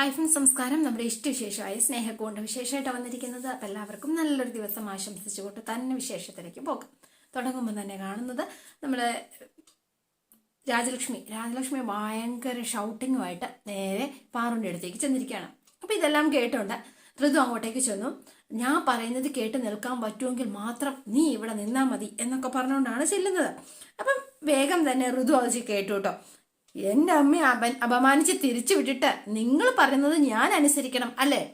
Hi സംസ്കാരം നമ്മുടെ ഇഷ്ടവിശേഷമായ സ്നേഹക്കൊണ്ട് വിശേഷമായിട്ട് വന്നിരിക്കുന്നത് അപ്പം എല്ലാവർക്കും നല്ലൊരു ദിവസം ആശംസിച്ചുകൊണ്ട് തന്നെ വിശേഷത്തിലേക്ക് പോകാം. തുടങ്ങുമ്പോൾ തന്നെ കാണുന്നത് നമ്മുടെ രാജലക്ഷ്മി. രാജലക്ഷ്മി ഭയങ്കര ഷൗട്ടിങ്ങുമായിട്ട് നേരെ പാറുന്റെ അടുത്തേക്ക് ചെന്നിരിക്കുകയാണ്. അപ്പം ഇതെല്ലാം കേട്ടോണ്ട് ഋതു അങ്ങോട്ടേക്ക് ചെന്നു. ഞാൻ പറയുന്നത് കേട്ട് നിൽക്കാൻ പറ്റുമെങ്കിൽ മാത്രം നീ ഇവിടെ നിന്നാൽ മതി എന്നൊക്കെ പറഞ്ഞുകൊണ്ടാണ് ചെല്ലുന്നത്. അപ്പം വേഗം തന്നെ ഋതു അത് കേട്ടു കേട്ടോ. എന്റെ അമ്മയെ അപ അപമാനിച്ച് തിരിച്ചു വിട്ടിട്ട് നിങ്ങൾ പറയുന്നത് ഞാൻ അനുസരിക്കണം അല്ലേ?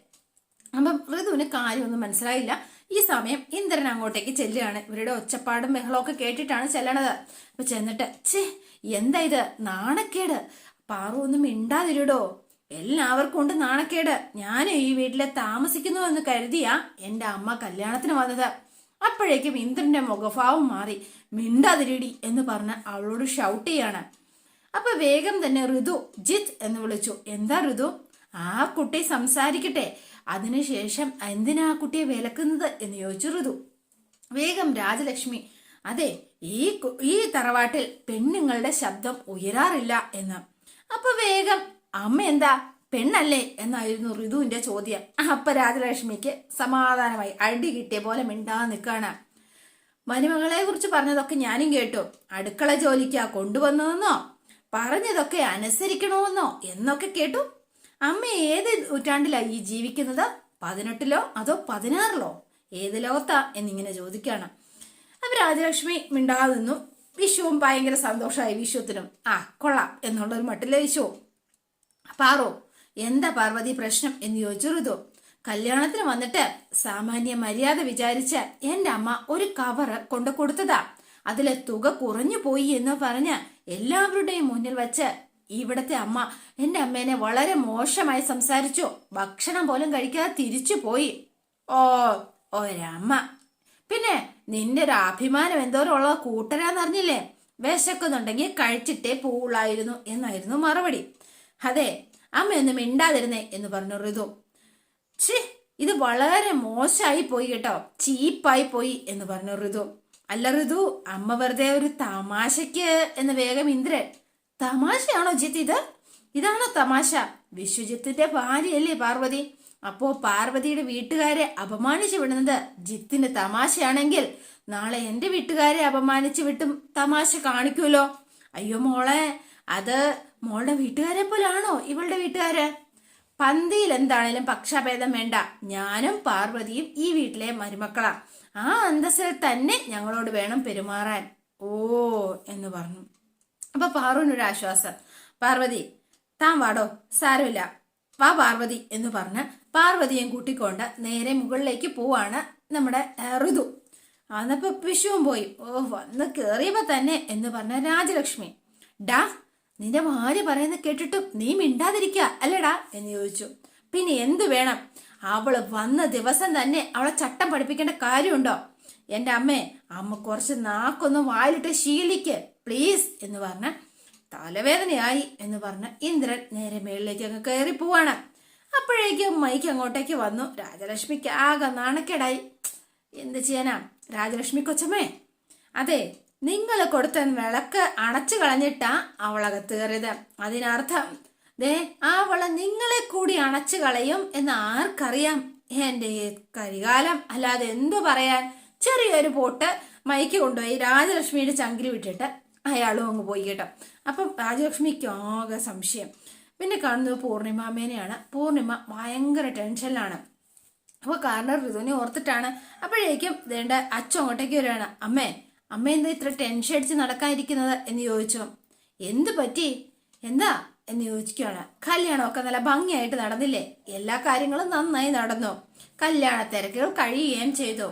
അപ്പം ഋതുവിന് കാര്യമൊന്നും മനസ്സിലായില്ല. ഈ സമയം ഇന്ദ്രൻ അങ്ങോട്ടേക്ക് ചെല്ലുകയാണ്. ഇവരുടെ ഒച്ചപ്പാടും ബഹളമൊക്കെ കേട്ടിട്ടാണ് ചെല്ലണത്. അപ്പൊ ചെന്നിട്ട് ഛേ എന്താ ഇത്? നാണക്കേട്. പാറു ഒന്നും മിണ്ടാതിരിടോ. എല്ലാവർക്കും ഉണ്ട് നാണക്കേട്. ഞാൻ ഈ വീട്ടിലെ താമസിക്കുന്നു എന്ന് കരുതിയാ എന്റെ അമ്മ കല്യാണത്തിന് വന്നത്. അപ്പോഴേക്കും ഇന്ദ്രന്റെ മുഖഭാവം മാറി. മിണ്ടാതിരിടി എന്ന് പറഞ്ഞ് അവളോട് ഷൗട്ട് ചെയ്യാണ്. അപ്പൊ വേഗം തന്നെ ഋതു ജിത്ത് എന്ന് വിളിച്ചു. എന്താ ഋതു? ആ കുട്ടി സംസാരിക്കട്ടെ. അതിനുശേഷം എന്തിനാ കുട്ടിയെ വിലക്കുന്നത് എന്ന് ചോദിച്ചു ഋതു. വേഗം രാജലക്ഷ്മി അതെ ഈ ഈ തറവാട്ടിൽ പെണ്ണുങ്ങളുടെ ശബ്ദം ഉയരാറില്ല എന്ന്. അപ്പൊ വേഗം അമ്മ എന്താ പെണ്ണല്ലേ എന്നായിരുന്നു ഋതുവിന്റെ ചോദ്യം. അപ്പൊ രാജലക്ഷ്മിക്ക് സമാധാനമായി അടി കിട്ടിയ പോലെ മിണ്ടാ നിൽക്കാണ്. മരുമകളെ കുറിച്ച് പറഞ്ഞതൊക്കെ ഞാനും കേട്ടു. അടുക്കള ജോലിക്കാ കൊണ്ടുവന്നതെന്നോ? പറഞ്ഞതൊക്കെ അനുസരിക്കണമെന്നോ എന്നൊക്കെ കേട്ടു. അമ്മ ഏത് നൂറ്റാണ്ടിലാ ഈ ജീവിക്കുന്നത്? പതിനെട്ടിലോ അതോ പതിനാറിലോ? ഏത് ലോകത്താ എന്നിങ്ങനെ ചോദിക്കുകയാണ് അപ്പൊ രാജലക്ഷ്മി മിണ്ടാതെ നിന്നു. വിഷുവും ഭയങ്കര സന്തോഷമായി വിഷുത്തിനും. ആ കൊള്ളാം എന്നുള്ളൊരു മട്ടിലെ വിഷുവും പാറോ എന്താ പാർവതി പ്രശ്നം എന്ന് ചോദിച്ചു ഋതു. കല്യാണത്തിന് വന്നിട്ട് സാമാന്യ മര്യാദ വിചാരിച്ച് എന്റെ അമ്മ ഒരു കവറ് കൊണ്ടു കൊടുത്തതാ. അതിലെ തുക കുറഞ്ഞു പോയി എന്ന് പറഞ്ഞ് എല്ലാവരുടെയും മുന്നിൽ വെച്ച് ഇവിടത്തെ അമ്മ എന്റെ അമ്മേനെ വളരെ മോശമായി സംസാരിച്ചു. ഭക്ഷണം പോലും കഴിക്കാതെ തിരിച്ചു പോയി. ഓ ഒരമ്മ. പിന്നെ നിന്റെ ഒരു അഭിമാനം എന്തോരം ഉള്ള കൂട്ടരാന്നറിഞ്ഞില്ലേ വിശക്കുന്നുണ്ടെങ്കിൽ കഴിച്ചിട്ടേ പൂളായിരുന്നു എന്നായിരുന്നു മറുപടി. അതെ അമ്മയൊന്നും മിണ്ടാതിരുന്നേ എന്ന് പറഞ്ഞു ഋതു. ഛേ ഇത് വളരെ മോശമായി പോയി കേട്ടോ. ചീപ്പായി പോയി എന്ന് പറഞ്ഞു ഋതു. അല്ല ഋതു അമ്മ വെറുതെ ഒരു തമാശയ്ക്ക് എന്ന് വേഗം ഇന്ദ്രൻ. തമാശയാണോ ജിത്ത് ഇത്? ഇതാണോ തമാശ? വിശ്വജിത്തിന്റെ ഭാര്യയല്ലേ പാർവതി? അപ്പോ പാർവതിയുടെ വീട്ടുകാരെ അപമാനിച്ചു വിടുന്നത് ജിത്തിന്റെ തമാശയാണെങ്കിൽ നാളെ എന്റെ വീട്ടുകാരെ അപമാനിച്ചു വിട്ടും തമാശ കാണിക്കുമല്ലോ അയ്യോ മോളെ അത് മോളുടെ വീട്ടുകാരെ പോലാണോ ഇവളുടെ വീട്ടുകാര്? പന്തിയിൽ എന്താണേലും പക്ഷാഭേദം വേണ്ട. ഞാനും പാർവതിയും ഈ വീട്ടിലെ മരുമക്കളാ. ആ അന്തസ്സിൽ തന്നെ ഞങ്ങളോട് വേണം പെരുമാറാൻ. ഓ എന്ന് പറഞ്ഞു. അപ്പൊ പാറുവിനൊരു ആശ്വാസം. പാർവതി താൻ വാടോ സാരമില്ല. വാ പാർവതി എന്ന് പറഞ്ഞ് പാർവതിയും കൂട്ടിക്കൊണ്ട് നേരെ മുകളിലേക്ക് പോവാണ് നമ്മുടെ ഋതു. അന്നപ്പോ വിഷുവും പോയി. ഓ വന്ന് കേറിയപ്പോ തന്നെ എന്ന് പറഞ്ഞ രാജലക്ഷ്മി. ഡാ നിന്റെ ഭാര്യ പറയുന്ന കേട്ടിട്ടും നീ മിണ്ടാതിരിക്ക അല്ലടാ എന്ന് ചോദിച്ചു. പിന്നെ എന്തു വേണം? അവൾ വന്ന ദിവസം തന്നെ അവളെ ചട്ടം പഠിപ്പിക്കേണ്ട കാര്യമുണ്ടോ? എന്റെ അമ്മേ അമ്മ കുറച്ച് നാക്കൊന്ന് വായിലിട്ട് ശീലിക്ക് പ്ലീസ് എന്ന് പറഞ്ഞ തലവേദനയായി എന്ന് പറഞ്ഞ ഇന്ദ്രൻ നേരെ മേളിലേക്ക് അങ്ങ് കയറി പോവാണ്. അപ്പോഴേക്കും മൈക്ക് അങ്ങോട്ടേക്ക് വന്നു. രാജലക്ഷ്മിക്ക് ആകെ നാണക്കേടായി. എന്ത് ചെയ്യാനാ? രാജലക്ഷ്മി കൊച്ചമ്മേ. അതെ നിങ്ങൾ കൊടുത്ത വിളക്ക് അണച്ചു കളഞ്ഞിട്ടാ അവളകത്ത് കയറിയത്. അതിനർത്ഥം ദേ അവൾ നിങ്ങളെ കൂടി അണച്ചു കളയും എന്ന് ആർക്കറിയാം? എന്റെ കരികാലം. അല്ലാതെ എന്തു പറയാൻ? ചെറിയൊരു പോട്ട് മൈക്ക് കൊണ്ടുപോയി രാജലക്ഷ്മിയുടെ ചങ്കിരി വിട്ടിട്ട് അയാളും അങ്ങ് പോയി കേട്ടോ. അപ്പം രാജലക്ഷ്മിക്ക് ആകെ സംശയം. പിന്നെ കാണുന്നത് പൂർണിമാമേനെയാണ് പൂർണിമ ഭയങ്കര ടെൻഷനിലാണ്. അപ്പോൾ കാരണം ഋതുവിനെ ഓർത്തിട്ടാണ് അപ്പോഴേക്കും വേണ്ട അച്ഛൻ അങ്ങോട്ടേക്ക് വരികയാണ്. അമ്മേ അമ്മ എന്താ ഇത്ര ടെൻഷൻ അടിച്ച് നടക്കാതിരിക്കുന്നത് എന്ന് ചോദിച്ചു? എന്ത് പറ്റി? എന്താ എന്ന് ചോദിക്കുകയാണ്. കല്യാണമൊക്കെ നല്ല ഭംഗിയായിട്ട് നടന്നില്ലേ? എല്ലാ കാര്യങ്ങളും നന്നായി നടന്നു. കല്യാണ തിരക്കുകൾ കഴിയുകയും ചെയ്തു.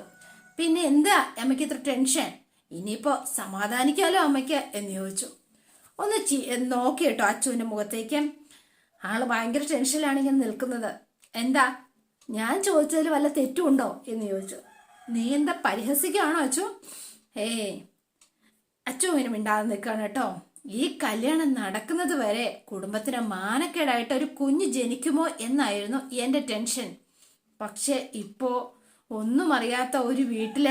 പിന്നെ എന്താ അമ്മയ്ക്ക് ഇത്ര ടെൻഷൻ ഇനിയിപ്പോ സമാധാനിക്കാലോ അമ്മയ്ക്ക് എന്ന് ചോദിച്ചു. ഒന്ന് ചി നോക്കി കേട്ടോ മുഖത്തേക്ക്. ആൾ ഭയങ്കര ടെൻഷനിലാണ് ഇങ്ങനെ നിൽക്കുന്നത്. എന്താ? ഞാൻ ചോദിച്ചതിൽ വല്ല തെറ്റുണ്ടോ എന്ന് ചോദിച്ചു. നീ എന്താ പരിഹസിക്കുകയാണോ അച്ചു? ഏയ് അച്ചു ഇനി മിണ്ടാതെ നിൽക്കുകയാണ് കേട്ടോ. ഈ കല്യാണം നടക്കുന്നത് വരെ കുടുംബത്തിന് മാനക്കേടായിട്ട് ഒരു കുഞ്ഞ് ജനിക്കുമോ എന്നായിരുന്നു എന്റെ ടെൻഷൻ. പക്ഷെ ഇപ്പോ ഒന്നും അറിയാത്ത ഒരു വീട്ടിൽ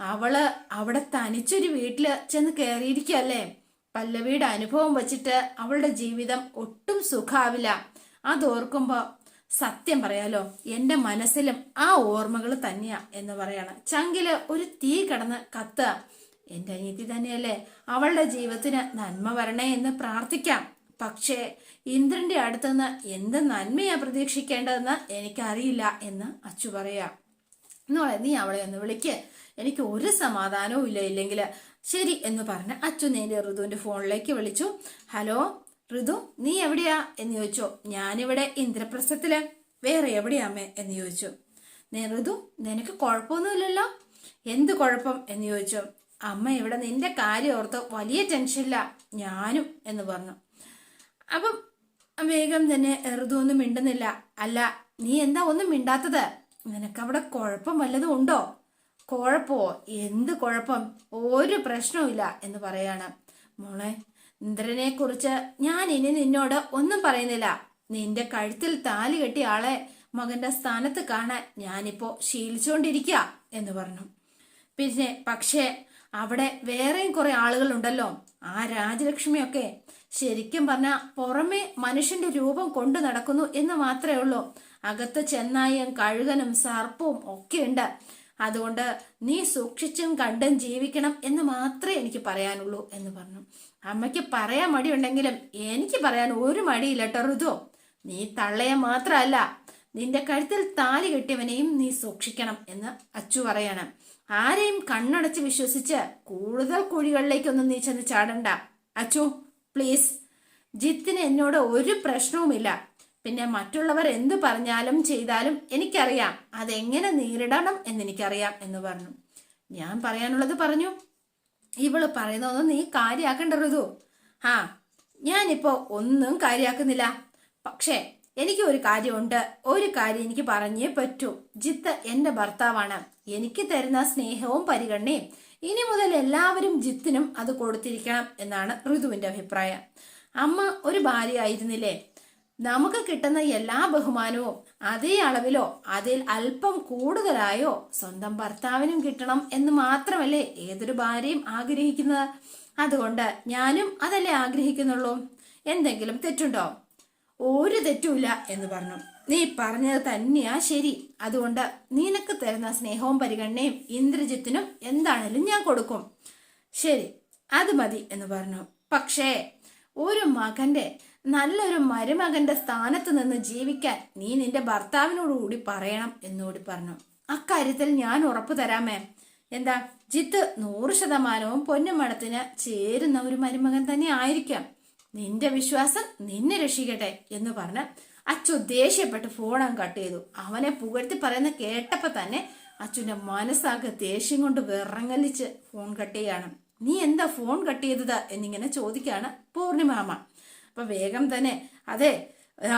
അവൾ അവിടെ തനിച്ചൊരു വീട്ടിൽ ചെന്ന് കയറിയിരിക്കല്ലേ പല്ലവിയുടെ അനുഭവം വച്ചിട്ട് അവളുടെ ജീവിതം ഒട്ടും സുഖാവില്ല. അതോർക്കുമ്പോ സത്യം പറയാലോ എന്റെ മനസ്സിലും ആ ഓർമ്മകൾ തന്നെയാ എന്ന് പറയാണ്. ചങ്കിൽ ഒരു തീ കടന്ന് കത്തുക എന്റെ അനിയത്തി തന്നെയല്ലേ അവളുടെ ജീവിതത്തിന് നന്മ വരണേ എന്ന് പ്രാർത്ഥിക്കാം. പക്ഷേ ഇന്ദ്രന്റെ അടുത്തുനിന്ന് എന്ത് നന്മയാ പ്രതീക്ഷിക്കേണ്ടതെന്ന് എനിക്കറിയില്ല എന്ന് അച്ചു പറയാ. എന്നോളെ നീ അവളെ ഒന്ന് വിളിക്ക്. എനിക്ക് ഒരു സമാധാനവും ഇല്ല ഇല്ലെങ്കിൽ ശരി എന്ന് പറഞ്ഞ് അച്ചു നേരെ ഋതുവിന്റെ ഫോണിലേക്ക് വിളിച്ചു. ഹലോ ഋതു നീ എവിടെയാ? എന്ന് ചോദിച്ചു. ഞാനിവിടെ ഇന്ദ്രപ്രസ്ഥത്തിൽ. വേറെ എവിടെയാ അമ്മേ? എന്ന് ചോദിച്ചു. ഋതു നിനക്ക് കുഴപ്പമൊന്നുമില്ലല്ലോ? എന്ത് കുഴപ്പം? എന്ന് ചോദിച്ചു. അമ്മ ഇവിടെ നിന്റെ കാര്യം ഓർത്ത് വലിയ ടെൻഷനില്ല ഞാനും എന്ന് പറഞ്ഞു. അപ്പം വേഗം തന്നെ ഋതു ഒന്നും മിണ്ടുന്നില്ല. അല്ല നീ എന്താ ഒന്നും മിണ്ടാത്തത്? നിനക്കവിടെ കുഴപ്പം വല്ലതും ഉണ്ടോ? കുഴപ്പോ എന്ത് കുഴപ്പം? ഒരു പ്രശ്നവുമില്ല എന്ന് പറയാണ്. മോളെ ഇന്ദ്രനെ കുറിച്ച് ഞാൻ ഇനി നിന്നോട് ഒന്നും പറയുന്നില്ല. നിന്റെ കഴുത്തിൽ താലി കെട്ടിയ ആളെ മകന്റെ സ്ഥാനത്ത് കാണാൻ ഞാനിപ്പോ ശീലിച്ചുകൊണ്ടിരിക്കുക എന്ന് പറഞ്ഞു. പിന്നെ പക്ഷേ അവിടെ വേറെയും കുറെ ആളുകളുണ്ടല്ലോ. ആ രാജലക്ഷ്മിയൊക്കെ ശരിക്കും പറഞ്ഞാൽ പുറമെ മനുഷ്യന്റെ രൂപം കൊണ്ടു നടക്കുന്നു എന്ന് മാത്രമേ ഉള്ളൂ. അകത്ത് ചെന്നായും കഴുകനും സർപ്പവും ഒക്കെ ഉണ്ട്. അതുകൊണ്ട് നീ സൂക്ഷിച്ചും കണ്ടും ജീവിക്കണം എന്ന് മാത്രമേ എനിക്ക് പറയാനുള്ളൂ എന്ന് പറഞ്ഞു. അമ്മയ്ക്ക് പറയാൻ മടിയുണ്ടെങ്കിലും എനിക്ക് പറയാൻ ഒരു മടിയില്ല ഋതു. നീ തള്ളയെ മാത്രമല്ല നിന്റെ കഴുത്തിൽ താലി കെട്ടിയവനെയും നീ സൂക്ഷിക്കണം എന്ന് അച്ചു പറയാണ്. ആരെയും കണ്ണടച്ച് വിശ്വസിച്ച് കൂടുതൽ കുഴികളിലേക്കൊന്നും നീ ചെന്ന് ചാടണ്ട. അച്ചു പ്ലീസ് ജിത്തിന് എന്നോട് ഒരു പ്രശ്നവുമില്ല. പിന്നെ മറ്റുള്ളവർ എന്തു പറഞ്ഞാലും ചെയ്താലും എനിക്കറിയാം. അതെങ്ങനെ നേരിടണം എന്നെനിക്കറിയാം എന്ന് പറഞ്ഞു. ഞാൻ പറയാനുള്ളത് പറഞ്ഞു ഇവൾ പറയുന്നതൊന്നും നീ കാര്യാക്കണ്ട ഋതു. ആ ഞാനിപ്പോ ഒന്നും കാര്യാക്കുന്നില്ല. പക്ഷേ എനിക്ക് ഒരു കാര്യമുണ്ട്. ഒരു കാര്യം എനിക്ക് പറഞ്ഞേ പറ്റൂ. ജിത്ത് എന്റെ ഭർത്താവാണ്. എനിക്ക് തരുന്ന സ്നേഹവും പരിഗണനയും ഇനി മുതൽ എല്ലാവരും ജിത്തിനും അത് കൊടുത്തിരിക്കണം എന്നാണ് ഋതുവിന്റെ അഭിപ്രായം. അമ്മ ഒരു ഭാര്യ ആയിരുന്നില്ലേ? നമുക്ക് കിട്ടുന്ന എല്ലാ ബഹുമാനവും അതേ അളവിലോ അതിൽ അല്പം കൂടുതലായോ സ്വന്തം ഭർത്താവിനും കിട്ടണം എന്ന് മാത്രമല്ലേ ഏതൊരു ഭാര്യയും ആഗ്രഹിക്കുന്നത്? അതുകൊണ്ട് ഞാനും അതല്ലേ ആഗ്രഹിക്കുന്നുള്ളൂ. എന്തെങ്കിലും തെറ്റുണ്ടോ? ഒരു തെറ്റുമില്ല എന്ന് പറഞ്ഞു. നീ പറഞ്ഞത് തന്നെയാ ശരി. അതുകൊണ്ട് നിനക്ക് തരുന്ന സ്നേഹവും പരിഗണനയും ഇന്ദ്രജിത്തിനും എന്താണേലും ഞാൻ കൊടുക്കും. ശരി അത് മതി എന്ന് പറഞ്ഞു. പക്ഷേ ഒരു മകന്റെ നല്ലൊരു മരുമകന്റെ സ്ഥാനത്ത് നിന്ന് ജീവിക്കാൻ നീ നിന്റെ ഭർത്താവിനോട് കൂടി പറയണം എന്നുകൂടി പറഞ്ഞു. അക്കാര്യത്തിൽ ഞാൻ ഉറപ്പു തരാമേ. എന്താ? ജിത്ത് നൂറ് ശതമാനവും പൊന്നുമടത്തിന് ചേരുന്ന ഒരു മരുമകൻ തന്നെ ആയിരിക്കാം. നിന്റെ വിശ്വാസം നിന്നെ രക്ഷിക്കട്ടെ എന്ന് പറഞ്ഞ് അച്ചു ദേഷ്യപ്പെട്ട് ഫോൺ കട്ട് ചെയ്തു. അവനെ പുകഴ്ത്തി പറയുന്ന കേട്ടപ്പോ തന്നെ അച്ഛന്റെ മനസ്സാകെ ദേഷ്യം കൊണ്ട് വിറങ്ങലിച്ച് ഫോൺ കട്ട് ചെയ്യാണ്. നീ എന്താ ഫോൺ കട്ട് ചെയ്തത്? എന്നിങ്ങനെ ചോദിക്കാണ് പൂർണിമാമ അപ്പൊ വേഗം തന്നെ. അതെ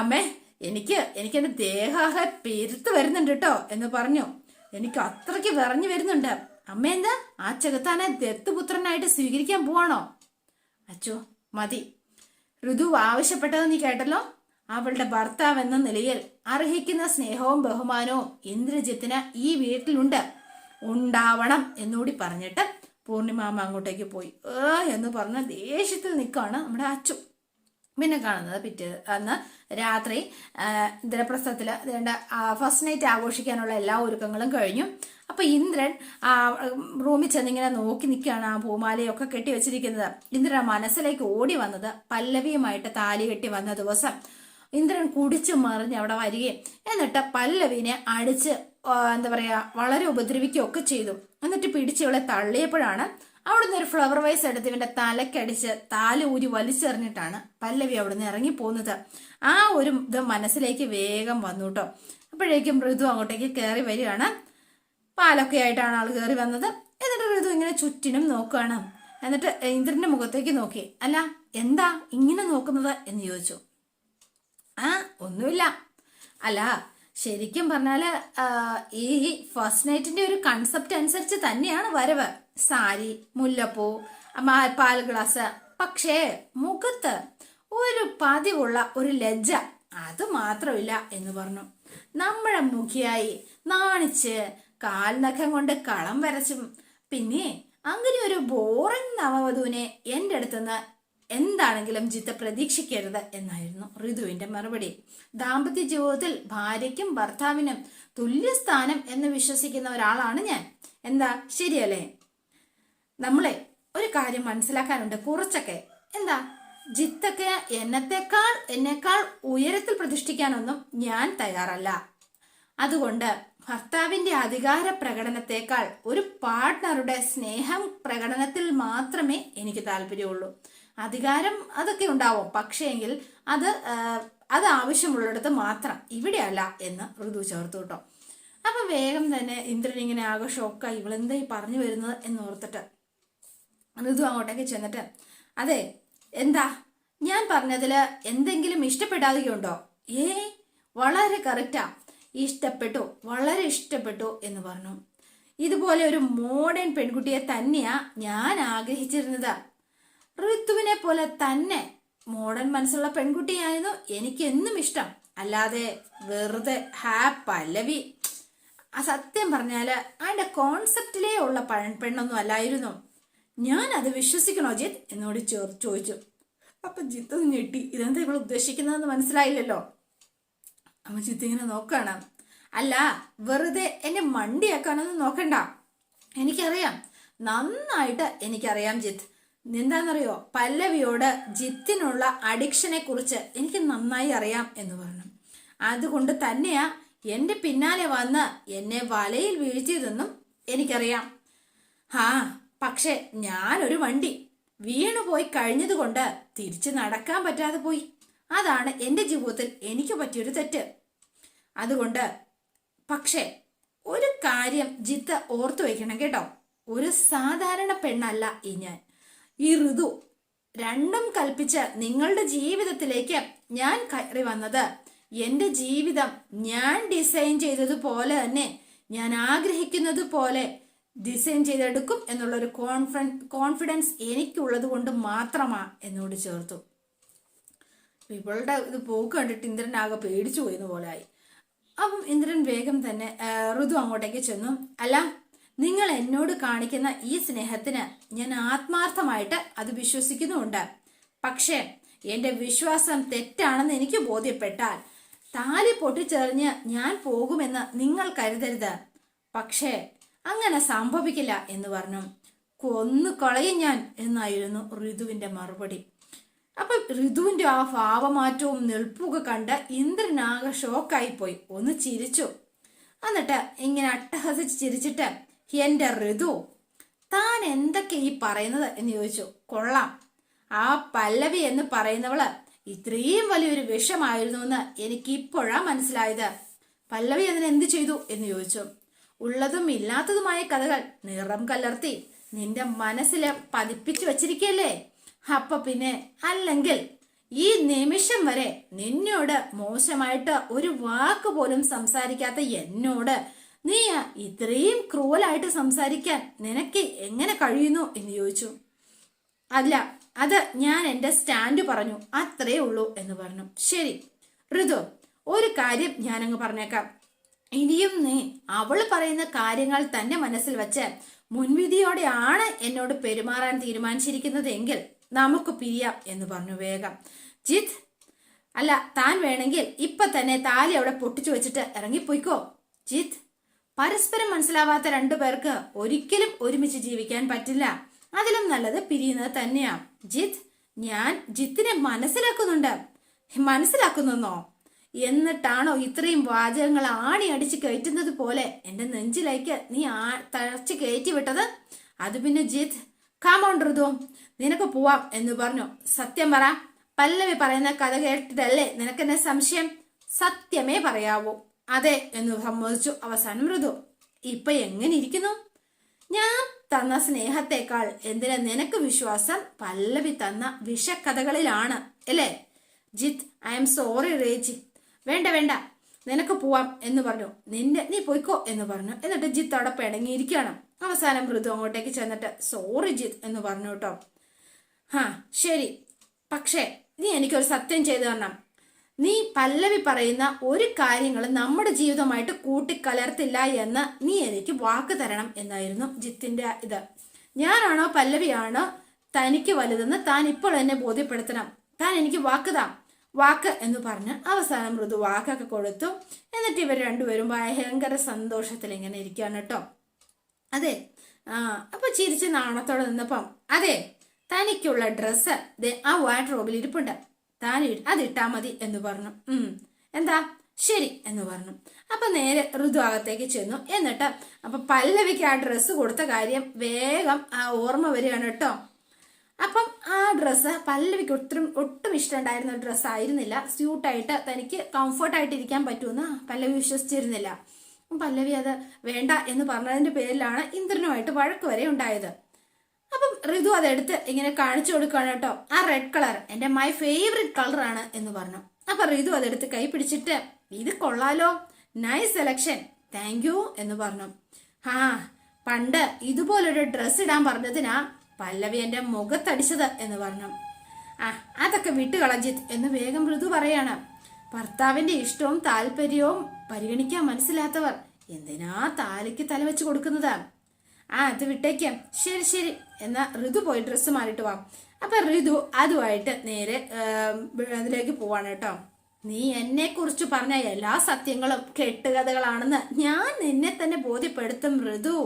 അമ്മേ എനിക്ക് എനിക്ക് എന്റെ ദേഹാകെ പെരുത്ത് വരുന്നുണ്ട് കേട്ടോ എന്ന് പറഞ്ഞു. എനിക്ക് അത്രയ്ക്ക് വിറഞ്ഞു വരുന്നുണ്ട്. അമ്മ എന്താ? ആ ചെകുത്താനെ ദത്തുപുത്രനായിട്ട് സ്വീകരിക്കാൻ പോവാണോ? അച്ചോ മതി. ഋതു ആവശ്യപ്പെട്ടത് നീ കേട്ടല്ലോ? അവളുടെ ഭർത്താവ് എന്ന നിലയിൽ അർഹിക്കുന്ന സ്നേഹവും ബഹുമാനവും ഇന്ദ്രജിത്തിന് ഈ വീട്ടിലുണ്ട്. ഉണ്ടാവണം എന്നുകൂടി പറഞ്ഞിട്ട് പൂർണിമാമ അങ്ങോട്ടേക്ക് പോയി. എന്ന് പറഞ്ഞ ദേഷ്യത്തിൽ നിൽക്കുകയാണ് നമ്മുടെ അച്ചു പിന്നെ കാണുന്നത് പിറ്റേ അന്ന് രാത്രി ഇന്ദ്രപ്രസ്ഥത്തിൽ വേണ്ട ഫസ്റ്റ് നൈറ്റ് ആഘോഷിക്കാനുള്ള എല്ലാ ഒരുക്കങ്ങളും കഴിഞ്ഞു. അപ്പൊ ഇന്ദ്രൻ ആ റൂമിൽ ചെന്നിങ്ങനെ നോക്കി നിൽക്കുകയാണ് ആ ഭൂമാലയൊക്കെ കെട്ടി വെച്ചിരിക്കുന്നത്. ഇന്ദ്രൻ മനസ്സിലേക്ക് ഓടി വന്നത് പല്ലവിയുമായിട്ട് താലി കെട്ടി വന്ന ദിവസം. ഇന്ദ്രൻ കുടിച്ചു മറിഞ്ഞ് അവിടെ വരികയും എന്നിട്ട് പല്ലവിനെ അടിച്ച് എന്താ പറയുക വളരെ ഉപദ്രവിക്കുകയൊക്കെ ചെയ്തു. എന്നിട്ട് പിടിച്ച് ഇവളെ തള്ളിയപ്പോഴാണ് അവിടുന്ന് ഒരു ഫ്ലവർ വൈസ് എടുത്ത് ഇവന്റെ തലക്കടിച്ച് താല ഊരി വലിച്ചെറിഞ്ഞിട്ടാണ് പല്ലവി അവിടുന്ന് ഇറങ്ങി പോകുന്നത്. ആ ഒരു ഇത് മനസ്സിലേക്ക് വേഗം വന്നു കേട്ടോ അപ്പോഴേക്കും ഋതു അങ്ങോട്ടേക്ക് കയറി വരികയാണ്. പാലൊക്കെ ആയിട്ടാണ് ആൾ കയറി വന്നത്. എന്നിട്ട് ഋതു ഇങ്ങനെ ചുറ്റിനും നോക്കുകയാണ് എന്നിട്ട് ഇന്ദ്രന്റെ മുഖത്തേക്ക് നോക്കി. അല്ല എന്താ ഇങ്ങനെ നോക്കുന്നത്? എന്ന് ചോദിച്ചു. ആ ഒന്നുമില്ല. അല്ല ശരിക്കും പറഞ്ഞാൽ ഈ ഫസ്റ്റ് നൈറ്റിന്റെ ഒരു കൺസെപ്റ്റ് അനുസരിച്ച് തന്നെയാണ് വരവ്. സാരി മുല്ലപ്പൂ പാൽ ഗ്ലാസ്. പക്ഷേ മുഖത്ത് ഒരു പതിവുള്ള ഒരു ലജ്ജ അത് മാത്രമില്ല എന്ന് പറഞ്ഞു. നമ്മളെ മുഖിയായി നാണിച്ച് കാൽനഖം കൊണ്ട് കളം വരച്ചും. പിന്നെ അങ്ങനെ ഒരു ബോറിംഗ് നവവധുവിനെ എന്റെ അടുത്തുനിന്ന് എന്താണെങ്കിലും ജിത്ത പ്രതീക്ഷിക്കരുത് എന്നായിരുന്നു ഋതുവിന്റെ മറുപടി. ദാമ്പത്യ ജീവിതത്തിൽ ഭാര്യയ്ക്കും ഭർത്താവിനും തുല്യ സ്ഥാനം എന്ന് വിശ്വസിക്കുന്ന ഒരാളാണ് ഞാൻ. എന്താ ശരിയല്ലേ? നമ്മളെ ഒരു കാര്യം മനസ്സിലാക്കാനുണ്ട്. കുറച്ചൊക്കെ. എന്താ? ജിത്തൊക്കെ എന്നത്തെക്കാൾ എന്നെക്കാൾ ഉയരത്തിൽ പ്രതിഷ്ഠിക്കാനൊന്നും ഞാൻ തയ്യാറല്ല. അതുകൊണ്ട് ഭർത്താവിന്റെ അധികാര പ്രകടനത്തെക്കാൾ ഒരു പാർട്ട്ണറുടെ സ്നേഹം പ്രകടനത്തിൽ മാത്രമേ എനിക്ക് താല്പര്യമുള്ളൂ. അധികാരം അതൊക്കെ ഉണ്ടാവും. പക്ഷേങ്കിൽ അത് അത് ആവശ്യമുള്ളിടത്ത് മാത്രം ഇവിടെയല്ല എന്ന് ഋതു ചേർത്തു കേട്ടോ. അപ്പൊ വേഗം തന്നെ ഇന്ദ്രൻ ഇങ്ങനെ ആകെ ഷോക്കായി ഇവളെന്താ ഈ പറഞ്ഞു വരുന്നത് എന്ന് ഓർത്തിട്ട് ഋതു അങ്ങോട്ടേക്ക് ചെന്നിട്ട് അതെ എന്താ? ഞാൻ പറഞ്ഞതിൽ എന്തെങ്കിലും ഇഷ്ടപ്പെടാതെയുണ്ടോ? ഏ വളരെ കറക്റ്റാ ഇഷ്ടപ്പെട്ടു വളരെ ഇഷ്ടപ്പെട്ടു എന്ന് പറഞ്ഞു. ഇതുപോലെ ഒരു മോഡേൺ പെൺകുട്ടിയെ തന്നെയാ ഞാൻ ആഗ്രഹിച്ചിരുന്നത്. ഋതുവിനെ പോലെ തന്നെ മോഡേൺ മനസ്സുള്ള പെൺകുട്ടിയായിരുന്നു എനിക്ക് എന്നും ഇഷ്ടം. അല്ലാതെ വെറുതെ ഹാ പല്ലവി. ആ സത്യം പറഞ്ഞാൽ അതിന്റെ കോൺസെപ്റ്റിലേ ഉള്ള പെണ്ണൊന്നും അല്ലായിരുന്നു. ഞാൻ അത് വിശ്വസിക്കണോ ജിത്ത് എന്നോട് ചോദിച്ചു. അപ്പൊ ജിത്ത് ഞെട്ടി. ഇതെന്താ ഇവൾ ഉദ്ദേശിക്കുന്നതെന്ന് മനസ്സിലായില്ലല്ലോ. അമ്മ ജിത്ത് ഇങ്ങനെ നോക്കണം. അല്ല വെറുതെ എന്നെ മണ്ടിയാക്കാനൊന്നും നോക്കണ്ട. എനിക്കറിയാം. നന്നായിട്ട് എനിക്കറിയാം ജിത്ത്. എന്താണെന്നറിയോ പല്ലവിയോട് ജിത്തിനുള്ള അഡിക്ഷനെ കുറിച്ച് എനിക്ക് നന്നായി അറിയാം എന്ന് പറഞ്ഞു. അതുകൊണ്ട് തന്നെയാ എന്റെ പിന്നാലെ വന്ന് എന്നെ വലയിൽ വീഴ്ത്തിയതെന്നും എനിക്കറിയാം. ആ പക്ഷെ ഞാനൊരു വണ്ടി വീണു പോയി കഴിഞ്ഞതുകൊണ്ട് തിരിച്ചു നടക്കാൻ പറ്റാതെ പോയി. അതാണ് എന്റെ ജീവിതത്തിൽ എനിക്ക് പറ്റിയൊരു തെറ്റ്. അതുകൊണ്ട് പക്ഷേ ഒരു കാര്യം ജിത്ത് ഓർത്തു വയ്ക്കണം കേട്ടോ. ഒരു സാധാരണ പെണ്ണല്ല ഈ ഞാൻ. ഈ ഋതു രണ്ടും കൽപ്പിച്ച് നിങ്ങളുടെ ജീവിതത്തിലേക്ക് ഞാൻ കയറി വന്നത് എന്റെ ജീവിതം ഞാൻ ഡിസൈൻ ചെയ്തതുപോലെ തന്നെ ഞാൻ ആഗ്രഹിക്കുന്നത് പോലെ ഡിസൈൻ ചെയ്തെടുക്കും എന്നുള്ളൊരു കോൺഫിഡൻ കോൺഫിഡൻസ് എനിക്കുള്ളത് കൊണ്ട് മാത്രമാ എന്നോട് ചേർത്തു. ഇവളുടെ ഇത് പോക്ക് കണ്ടിട്ട് ഇന്ദ്രൻ ആകെ പേടിച്ചു പോയെന്ന് പോലെ ആയി. അപ്പം ഇന്ദ്രൻ വേഗം തന്നെ ഋതു അങ്ങോട്ടേക്ക് ചെന്നു. അല്ല നിങ്ങൾ എന്നോട് കാണിക്കുന്ന ഈ സ്നേഹത്തിന് ഞാൻ ആത്മാർത്ഥമായിട്ട് അത് വിശ്വസിക്കുന്നുമുണ്ട്. പക്ഷേ എന്റെ വിശ്വാസം തെറ്റാണെന്ന് എനിക്ക് ബോധ്യപ്പെട്ടാൽ താലി പൊട്ടിച്ചെറിഞ്ഞ് ഞാൻ പോകുമെന്ന് നിങ്ങൾ കരുതരുത്. പക്ഷേ അങ്ങനെ സംഭവിക്കില്ല എന്ന് പറഞ്ഞു. കൊന്നു കളയും ഞാൻ എന്നായിരുന്നു ഋതുവിന്റെ മറുപടി. അപ്പൊ ഋതുവിന്റെ ആ ഭാവമാറ്റവും നെൽപ്പുക കണ്ട് ഇന്ദ്രനാകെ ഷോക്കായി പോയി. ഒന്ന് ചിരിച്ചു. എന്നിട്ട് ഇങ്ങനെ അട്ടഹസിച്ച് ചിരിച്ചിട്ട് എന്റെ ഋതു താൻ എന്തൊക്കെ ഈ പറയുന്നത്? എന്ന് ചോദിച്ചു. കൊള്ളാം. ആ പല്ലവി എന്ന് പറയുന്നവൾ ഇത്രയും വലിയൊരു വിഷമായിരുന്നു എന്ന് എനിക്ക് ഇപ്പോഴാ മനസ്സിലായത്. പല്ലവി അതിനെന്ത് ചെയ്തു? എന്ന് ചോദിച്ചു. ഉള്ളതും ഇല്ലാത്തതുമായ കഥകൾ നിറം കലർത്തി നിന്റെ മനസ്സിൽ പതിപ്പിച്ചു വച്ചിരിക്കല്ലേ? അപ്പൊ പിന്നെ അല്ലെങ്കിൽ ഈ നിമിഷം വരെ നിന്നോട് മോശമായിട്ട് ഒരു വാക്ക് പോലും സംസാരിക്കാത്ത എന്നോട് നീ ഇത്രയും ക്രൂവലായിട്ട് സംസാരിക്കാൻ നിനക്ക് എങ്ങനെ കഴിയുന്നു എന്ന് ചോദിച്ചു. അല്ല അത് ഞാൻ എന്റെ സ്റ്റാൻഡ് പറഞ്ഞു അത്രേ ഉള്ളൂ എന്ന് പറഞ്ഞു. ശരി ഋതു ഒരു കാര്യം ഞാനങ്ങ് പറഞ്ഞേക്കാം. ഇനിയും നീ അവൾ പറയുന്ന കാര്യങ്ങൾ തന്നെ മനസ്സിൽ വെച്ച് മുൻവിധിയോടെയാണ് എന്നോട് പെരുമാറാൻ തീരുമാനിച്ചിരിക്കുന്നത് എങ്കിൽ നമുക്ക് പിരിയാം എന്ന് പറഞ്ഞു വേഗം. ജിത്ത് അല്ല താൻ വേണമെങ്കിൽ ഇപ്പൊ തന്നെ താലി അവിടെ പൊട്ടിച്ചു വെച്ചിട്ട് ഇറങ്ങിപ്പോയിക്കോ? ജിത്ത് പരസ്പരം മനസ്സിലാവാത്ത രണ്ടു പേർക്ക് ഒരിക്കലും ഒരുമിച്ച് ജീവിക്കാൻ പറ്റില്ല. അതിലും നല്ലത് പിരിയുന്നത് തന്നെയാ. ജിത്ത് ഞാൻ ജിത്തിനെ മനസ്സിലാക്കുന്നുണ്ട്. മനസ്സിലാക്കുന്നോ എന്നിട്ടാണോ ഇത്രയും വാചകങ്ങൾ ആണി അടിച്ച് കയറ്റുന്നത് പോലെ എന്റെ നെഞ്ചിലേക്ക് നീ ആ തഴച്ച് കയറ്റി വിട്ടത്? അത് പിന്നെ ജിത്ത് കാമോൺ ഋതു നിനക്ക് പോവാം എന്ന് പറഞ്ഞു. സത്യം പറ. പല്ലവി പറയുന്ന കഥ കേട്ടിട്ടല്ലേ നിനക്കെന്നെ സംശയം? സത്യമേ പറയാവൂ. അതെ എന്ന് സമ്മതിച്ചു അവസാനം ഋതു. ഇപ്പൊ എങ്ങനെ ഇരിക്കുന്നു? ഞാൻ തന്ന സ്നേഹത്തെക്കാൾ എന്തിനാ നിനക്ക് വിശ്വാസം? പല്ലവി തന്ന വിഷക്കഥകളിലാണ് അല്ലേ? Jith I'm sorry Reji. വേണ്ട വേണ്ട. നിനക്ക് പോവാം എന്ന് പറഞ്ഞു. നിന്നെ നീ പോയിക്കോ എന്ന് പറഞ്ഞു. എന്നിട്ട് ജിത്ത് അവിടെ പിണങ്ങിയിരിക്കുകയാണ്. അവസാനം മൃദു അങ്ങോട്ടേക്ക് ചെന്നിട്ട് സോറി ജിത്ത് എന്ന് പറഞ്ഞു കേട്ടോ. ഹാ ശരി. പക്ഷേ നീ എനിക്കൊരു സത്യം ചെയ്തു തരണം. നീ പല്ലവി പറയുന്ന ഒരു കാര്യങ്ങളും നമ്മുടെ ജീവിതമായിട്ട് കൂട്ടിക്കലർത്തില്ല എന്ന് നീ എനിക്ക് വാക്ക് തരണം എന്നായിരുന്നു ജിത്തിന്റെ ഇത്. ഞാനാണോ പല്ലവിയാണോ തനിക്ക് വലുതെന്ന് താൻ ഇപ്പോൾ എന്നെ ബോധ്യപ്പെടുത്തണം. താൻ എനിക്ക് വാക്കുതാ വാക്ക് എന്ന് പറഞ്ഞ് അവസാനം മൃദു വാക്കൊക്കെ കൊടുത്തു. എന്നിട്ട് ഇവർ രണ്ടുപേരും ഭയങ്കര സന്തോഷത്തിൽ ഇങ്ങനെ ഇരിക്കുകയാണ് കേട്ടോ. അതെ അപ്പൊ ചിരിച്ച് നാണത്തോടെ നിന്നപ്പം അതെ തനിക്കുള്ള ഡ്രസ്സ് ആ വാർഡ്രോബിൽ ഇരിപ്പുണ്ട്. താൻ അതിട്ടാ മതി എന്ന് പറഞ്ഞു. എന്താ? ശരി എന്ന് പറഞ്ഞു. അപ്പൊ നേരെ ഋതു അകത്തേക്ക് ചെന്നു. എന്നിട്ട് അപ്പൊ പല്ലവിക്ക് ആ ഡ്രസ്സ് കൊടുത്ത കാര്യം വേഗം ആ ഓർമ്മ വരികയാണ് കേട്ടോ. അപ്പം ആ ഡ്രസ്സ് പല്ലവിക്ക് ഒട്ടും ഒട്ടും ഇഷ്ടമുണ്ടായിരുന്ന ഡ്രസ്സ് ആയിരുന്നില്ല സ്യൂട്ടായിട്ട് തനിക്ക് കംഫർട്ടായിട്ട് ഇരിക്കാൻ പറ്റുമെന്ന് പല്ലവി വിശ്വസിച്ചിരുന്നില്ല. പല്ലവി അത് വേണ്ട എന്ന് പറഞ്ഞതിന്റെ പേരിലാണ് ഇന്ദ്രനുമായിട്ട് വഴക്ക് വരെ ഉണ്ടായത്. അപ്പം ഋതു അതെടുത്ത് ഇങ്ങനെ കാണിച്ചു കൊടുക്കുകയാണ് കേട്ടോ. ആ റെഡ് കളർ എന്റെ മൈ ഫേവറേറ്റ് കളറാണ് എന്ന് പറഞ്ഞു. അപ്പൊ ഋതു അതെടുത്ത് കൈ പിടിച്ചിട്ട് ഇത് കൊള്ളാലോ. നൈസ് സെലക്ഷൻ താങ്ക് യു എന്ന് പറഞ്ഞു. ആ പണ്ട് ഇതുപോലൊരു ഡ്രസ്സ് ഇടാൻ പറഞ്ഞതിനാ പല്ലവി എന്റെ മുഖത്തടിച്ചത് എന്ന് പറഞ്ഞു. ആ അതൊക്കെ വിട്ട് കളജിത്ത് എന്ന് വേഗം മൃദു പറയാണ്. ഭർത്താവിന്റെ ഇഷ്ടവും താല്പര്യവും പരിഗണിക്കാൻ മനസ്സിലാത്തവർ എന്തിനാ താലിക്ക് തല വെച്ച് കൊടുക്കുന്നത്? ആ അത് വിട്ടേക്കാം. ശരി ശരി. എന്ന ഋതു പോയി ഡ്രസ്സ് മാറിയിട്ട് വാ. അപ്പൊ ഋതു അതുമായിട്ട് നേരെ അതിലേക്ക് പോവാണ് കേട്ടോ. നീ എന്നെ കുറിച്ച് പറഞ്ഞ എല്ലാ സത്യങ്ങളും കെട്ടുകഥകളാണെന്ന് ഞാൻ നിന്നെ തന്നെ ബോധ്യപ്പെടുത്തും ഋതു.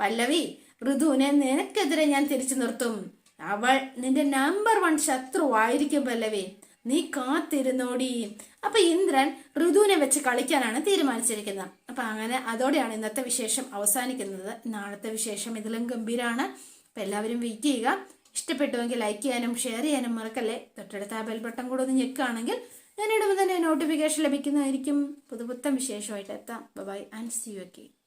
പല്ലവി ഋതുവിനെ നിനക്കെതിരെ ഞാൻ തിരിച്ചു നിർത്തും. അവൾ നിന്റെ നമ്പർ വൺ ശത്രുവായിരിക്കും പല്ലവി. നീ കാത്തിരുന്നോടി. അപ്പൊ ഇന്ദ്രൻ ഋതുവിനെ വെച്ച് കളിക്കാനാണ് തീരുമാനിച്ചിരിക്കുന്നത്. അപ്പൊ അങ്ങനെ അതോടെയാണ് ഇന്നത്തെ വിശേഷം അവസാനിക്കുന്നത്. നാളത്തെ വിശേഷം ഇതിലും ഗംഭീരമാണ് അപ്പൊ എല്ലാവരും വെയിറ്റ് ചെയ്യുക. ഇഷ്ടപ്പെട്ടുവെങ്കിൽ ലൈക്ക് ചെയ്യാനും ഷെയർ ചെയ്യാനും മറക്കല്ലേ? തൊട്ടടുത്ത ആ ബെൽ ബട്ടൺ കൂടെ ഒന്ന് ഞെക്കുകയാണെങ്കിൽ ഞാൻ ഇടുമ്പോൾ തന്നെ നോട്ടിഫിക്കേഷൻ ലഭിക്കുന്നതായിരിക്കും. പുതുപുത്തം വിശേഷമായിട്ട് എത്താം. ബൈ ആൻഡ് സി യു ഒക്കെ